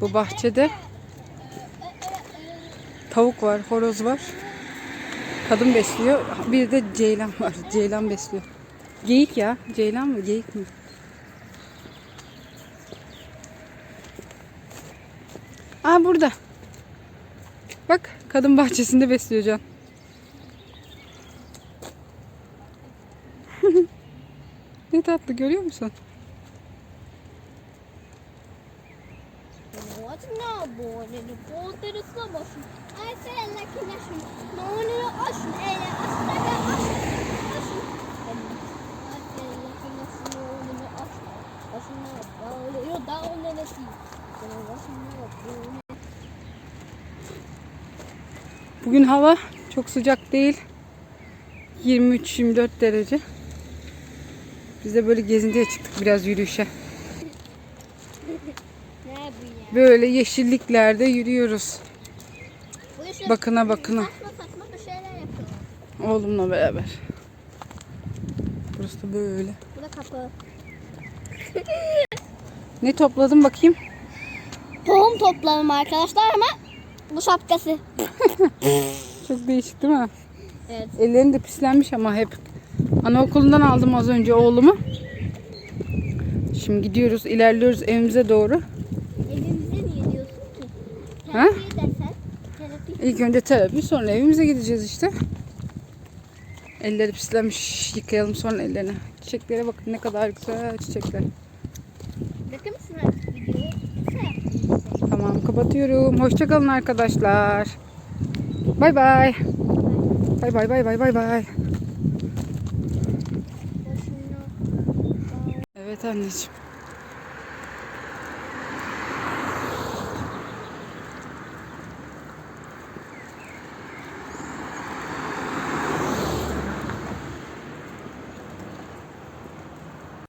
Bu bahçede tavuk var, horoz var. Kadın besliyor. Bir de ceylan var. Ceylan besliyor. Geyik ya. Ceylan mı? Geyik mi? Aa burada. Bak kadın bahçesinde besliyor Can. ne tatlı görüyor musun? Можна буде бути слабошим. А це лаки нашим. Ну не ашн, е астага ашн. Ашн. А це лаки нашим ну не ашн. Ашн. Yo da o ne ne si. Bugün hava çok sıcak değil. 23-24 derece. Biz de böyle gezintiye çıktık biraz yürüyüşe. Böyle yeşilliklerde yürüyoruz. Bakına bakına. Oğlumla beraber. Burası da böyle. Bu da kapı. Ne topladın bakayım? Tohum topladım arkadaşlar ama bu şapkası. Çok değişik değil mi? Evet. Ellerin de pislenmiş ama hep. Anaokulundan aldım az önce oğlumu. Şimdi gidiyoruz, ilerliyoruz evimize doğru. Ha? İlk önce terapi, sonra evimize gideceğiz işte. Elleri pislenmiş, yıkayalım sonra ellerini. Çiçeklere bakın ne kadar güzel çiçekler. Bakır mısın artık videoyu? Tamam kapatıyorum. Hoşçakalın arkadaşlar. Bay bay. Bay bay bay bay bay bay. Evet anneciğim.